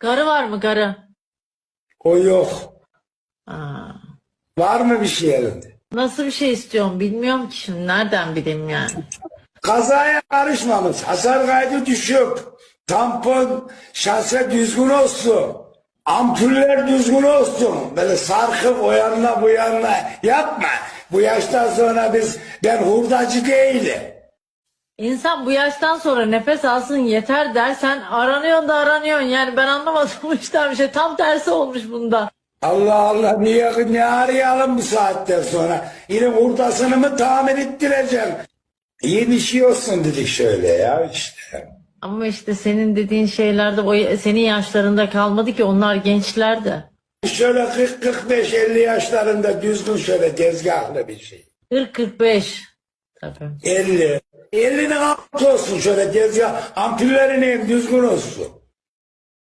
Garı var mı garı? O yok. Aa, Var mı bir şey elinde? nasıl bir şey istiyorum bilmiyorum ki şimdi nereden bileyim yani. Kazaya karışmamış. Hasar kaydı düşük. Tampon, şase düzgün olsun. Ampuller düzgün olsun. Böyle sarkıp o yanına bu yanına yapma. Bu yaştan sonra biz ben hurdacı değilim. İnsan bu yaştan sonra nefes alsın yeter dersen aranıyorsun da aranıyorsun. Yani ben anlamadım bu işten bir şey. Tam tersi olmuş bunda. Allah Allah niye, ne arayalım bu saatten sonra? Yine hurdasını mı tamir ettireceğim? İyi bir şey olsun dedik şöyle ya işte. Ama işte senin dediğin şeylerde o senin yaşlarında kalmadı ki onlar gençlerdi. Şöyle 40-45-50 yaşlarında düzgün şöyle tezgahlı bir şey. 40-45. Tabii. 50. 50'nin altı olsun şöyle tezgah. Ampullerin en düzgün olsun.